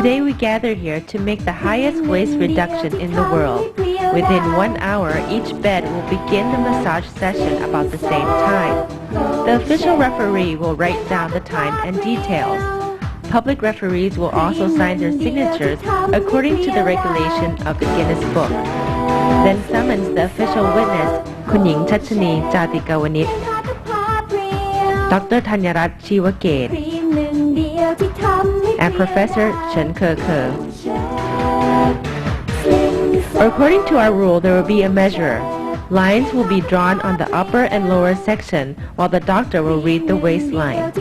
Today we gather here to make the highest waste reduction in the world. Within one hour, each bed will begin the massage session about the same time. The official referee will write down the time and details. Public referees will also sign their signatures according to the regulation of the Guinness Book. Then summons the official witness, Kuning Chachani Jatikawanit, Dr. Tanyarat Chiwaket. And Professor Chen Keke. According to our rule, there will be a measure. Lines will be drawn on the upper and lower section, while the doctor will read the waistline.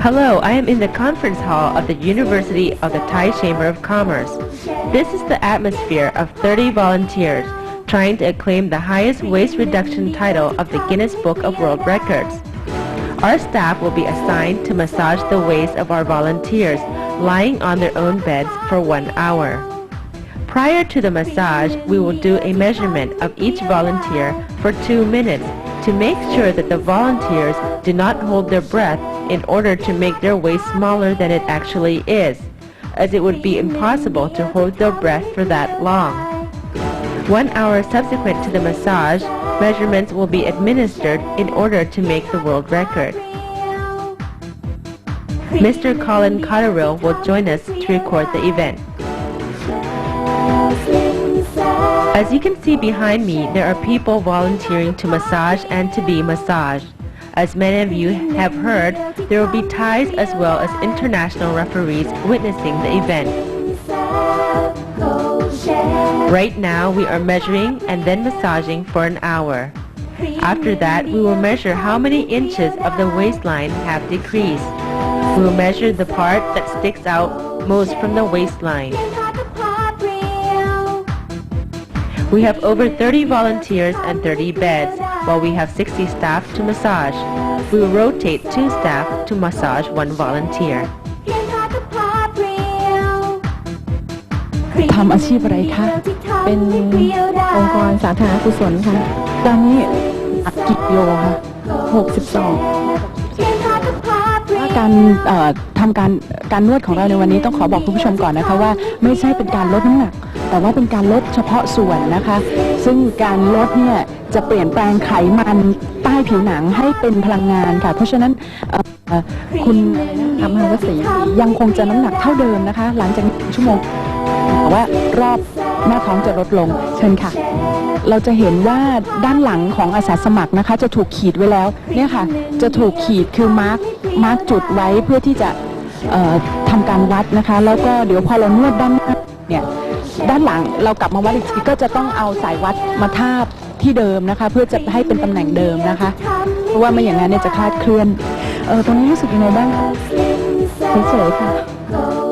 Hello, I am in the conference hall of the University of the Thai Chamber of Commerce. This is the atmosphere of 30 volunteers trying to acclaim the highest waste reduction title of the Guinness Book of World Records. Our staff will be assigned to massage the waist of our volunteers lying on their own beds for one hour. Prior to the massage, we will do a measurement of each volunteer for two minutes to make sure that the volunteers do not hold their breath in order to make their waist smaller than it actually is, as it would be impossible to hold their breath for that long. One hour subsequent to the massage, measurements will be administered in order to make the world record. Mr. Colin Cotterill will join us to record the event. As you can see behind me, there are people volunteering to massage and to be massaged. As many of you have heard, there will be Thais as well as international referees witnessing the event. Right now, we are measuring and then massaging for an hour. After that, we will measure how many inches of the waistline have decreased. We will measure the part that sticks out most from the waistline. We have over 30 volunteers and 30 beds, while we have 60 staff to massage. We will rotate two staff to massage one volunteer. ทำอาชีพอะไรคะ เป็นองค์กรสาธารณกุศลค่ะ ตอนนี้อัดกี่กิโลคะ62ว่าการทำการการนวดของเราในวันนี้ต้องขอบอกคุณผู้ชมก่อนนะคะว่าไม่ใช่เป็นการลดน้ำหนัก แต่ว่าเป็นการลดเฉพาะส่วนนะคะ ซึ่งการลดเนี่ยจะเปลี่ยนแปลงไขมันใต้ผิวหนังให้เป็นพลังงานค่ะ เพราะฉะนั้น คุณทำให้วสียังคงจะน้ำหนักเท่าเดิมนะคะ หลังจากนี้หนึ่งชั่วโมงแต่ว่ารอบหน้าท้องจะลดลงเชิญค่ะ เราจะเห็นว่าด้านหลังของอาสาสมัครนะคะ จะถูกขีดไว้แล้วเนี่ยค่ะ จะถูกขีดคือมาร์กมาร์กจุดไว้เพื่อที่จะทำการวัดนะคะ แล้วก็เดี๋ยวพอเรานวดด้านหน้าเนี่ยด้านหลังเรากลับมาวัดอีกทีก็จะต้องเอาสายวัดมาทาบที่เดิมนะคะ เพื่อจะให้เป็นตำแหน่งเดิมนะคะ เพราะว่าไม่อย่างนั้นเนี่ยจะคลาดเคลื่อน เออตอนนี้รู้สึกยังไงบ้างคะเฉยๆค่ะ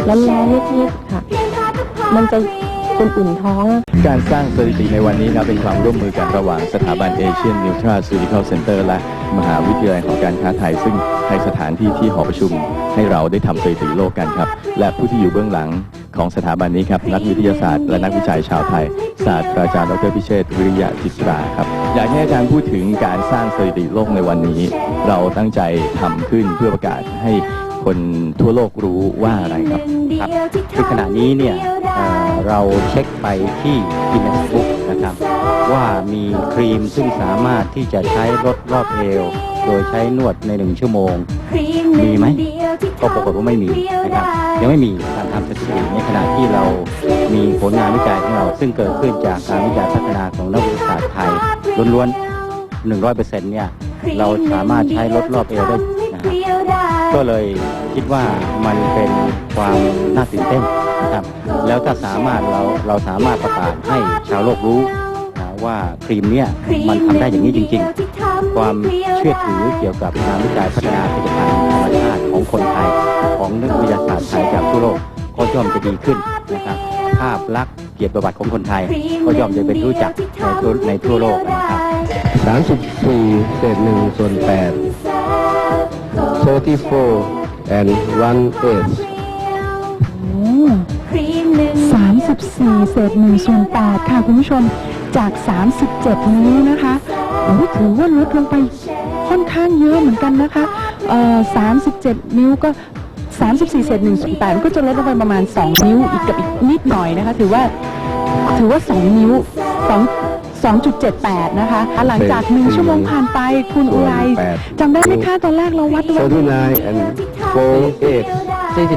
ร้อนๆนิดๆค่ะ มันจะเป็นอุ่นท้อง การสร้างสถิติในวันนี้นะเป็นความร่วมมือกันระหว่างสถาบันเอเชียนนิวทราซูริคอลเซ็นเตอร์และมหาวิทยาลัยหอการค้าไทย ซึ่งให้สถานที่ที่หอประชุมให้เราได้ทำสถิติโลกกันครับ และผู้ที่อยู่เบื้องหลัง ของสถาบันนี้ครับนักวิทยาศาสตร์และนักวิจัยชาวไทย ศาสตราจารย์ดรพิเชษฐ์วิริยะจิตราครับอยากให้อาจารย์พูดถึงการสร้างสถิติโลกในวันนี้ เราตั้งใจทำขึ้นเพื่อประกาศให้คนทั่วโลกรู้ว่าอะไรครับครับคือขณะนี้เนี่ยเอ่อเราเช็คไปที่กินเนสบุ๊กนะครับ ว่ามีครีมซึ่งสามารถที่จะใช้ลดรอบเอวโดยใช้นวดในหนึ่งชั่วโมง มีไหมก็ปรากฏว่าไม่มีนะครับ ยังไม่มีการทำสถิติในขณะที่เรามีผลงานวิจัยของเรา ซึ่งเกิดขึ้นจากการวิจัยพัฒนาของนักวิทยาศาสตร์ไทยล้วนๆ 100%เนี่ยเราสามารถใช้ลดรอบเอวได้นะครับก็เลยคิดว่ามันเป็นความน่าตื่นเต้นนะครับ แล้วถ้าสามารถเราเราสามารถประกาศให้ชาวโลกรู้นะว่าครีมเนี่ยมันทำได้อย่างนี้จริง ๆ ความเชื่อถือเกี่ยวกับงานวิจัยพัฒนาผลิตภัณฑ์ธรรมชาติของคนไทย ของนักวิทยาศาสตร์ไทย ทั่วโลกก็ย่อมจะดีขึ้นนะครับภาพลักษณ์เกียรติประวัติของคนไทย ก็ย่อมจะเป็นรู้จักในทั่วในทั่วโลกนะครับ34เศษหนึ่งส่วน8 34 and 1 eighth สามสิบสี่เศษหนึ่งส่วนแปดค่ะคุณผู้ชมจาก 37นิ้วนะคะโอ้โหถือว่าลดลงไปค่อนข้างเยอะเหมือนกันนะคะเอ่อ37 นิ้วก็ 34เศษ1ส่วน8มันก็จะลดลงไปประมาณ 2 นิ้วอีกกับอีกนิดหน่อยนะคะ ถือว่าถือว่า 2 นิ้ว2 2.78 นะคะ หลังจาก 1 ชั่วโมงผ่านไปคุณอุไรจำได้ไหมคะตอนแรกเราวัดว่า39 and 4 8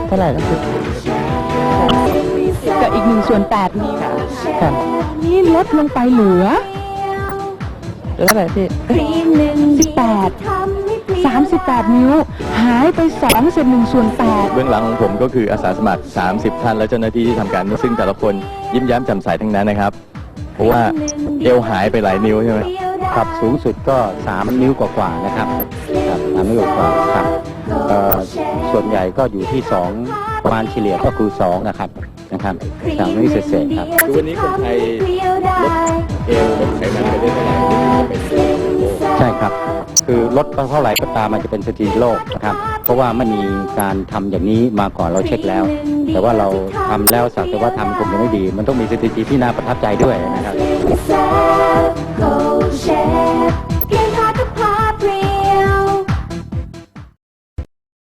40เท่าไหร่แล้วคือกับอีก 1 ส่วน 8นิ้วค่ะนี่ลดลงไปเหลือเท่าไหร่พี่18 38 นิ้ว หายไป2เศษ1ส่วน8เบื้องหลังของผมก็คืออาสาสมัคร 30 ท่านและเจ้าหน้าที่ที่ทำการซึ่งแต่ละคนยิ้มแย้มแจ่มใสทั้งนั้นนะครับ เพราะว่าเอวหายไปหลายนิ้วใช่ไหมครับสูงสุดก็ 3 นิ้วกว่าๆนะครับครับสามนิ้วกว่าๆครับเอ่อส่วนใหญ่ก็อยู่ที่ 2 ประมาณเฉลี่ยก็คือ 2 นะครับนะครับสามนิ้วเศษๆครับ คือวันนี้คนไทยลดเอวลดไขมันไปได้เท่าไหร่ ใช่ครับ คือลดไปเท่าไหร่ก็ตามมันจะเป็นสถิติโลกนะครับ เพราะว่าไม่มีการทำอย่างนี้มาก่อนเราเช็คแล้ว แต่ว่าเราทำแล้วสักแต่ว่าทำคงยังไม่ดี มันต้องมีสถิติที่น่าประทับใจด้วยนะครับ